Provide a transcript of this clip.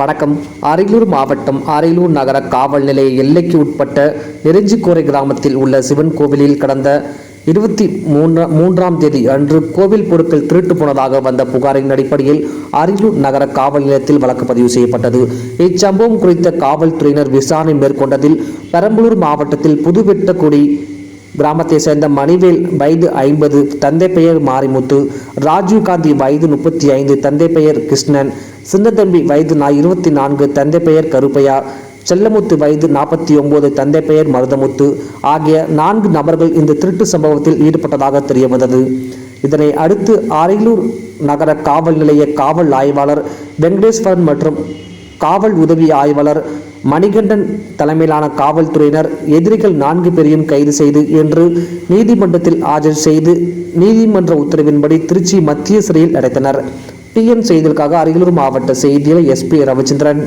வணக்கம். அரியலூர் மாவட்டம் அரியலூர் நகர காவல் நிலைய எல்லைக்கு உட்பட்ட நெருஞ்சிக்கோரை கிராமத்தில் உள்ள சிவன் கோவிலில் கடந்த இருபத்தி மூன்று மூன்றாம் தேதி அன்று கோவில் பொருட்கள் திருட்டு போனதாக வந்த புகாரின் அடிப்படையில் அரியலூர் நகர காவல் நிலையத்தில் வழக்கு பதிவு செய்யப்பட்டது. இச்சம்பவம் குறித்த காவல்துறையினர் விசாரணை மேற்கொண்டதில் பெரம்பலூர் மாவட்டத்தில் புதுவெட்டக்குடி கிராமத்தை சேர்ந்த மணிவேல் வயது ஐம்பது தந்தை பெயர் மாரிமுத்து ராஜீவ்காந்தி வயது முப்பத்தி ஐந்து தந்தை பெயர் கிருஷ்ணன் சின்னத்தம்பி வயது நா இருபத்தி நான்கு தந்தை பெயர் கருப்பையா செல்லமுத்து வயது நாற்பத்தி ஒன்பது தந்தை பெயர் மருதமுத்து ஆகிய நான்கு நபர்கள் இந்த திருட்டு சம்பவத்தில் ஈடுபட்டதாக தெரிய வந்தது இதனை அடுத்து அரியலூர் நகர காவல் நிலைய காவல் ஆய்வாளர் வெங்கடேஸ்வரன் மற்றும் காவல் உதவி ஆய்வாளர் மணிகண்டன் தலைமையிலான காவல்துறையினர் எதிரிகள் நான்கு பேரையும் கைது செய்து இன்று நீதிமன்றத்தில் ஆஜர் செய்து நீதிமன்ற உத்தரவின்படி திருச்சி மத்திய சிறையில் அடைத்தனர். பிஎம் செய்திகளுக்காக அரியலூர் மாவட்ட செய்தியாளர் எஸ்பி ரவிச்சந்திரன்.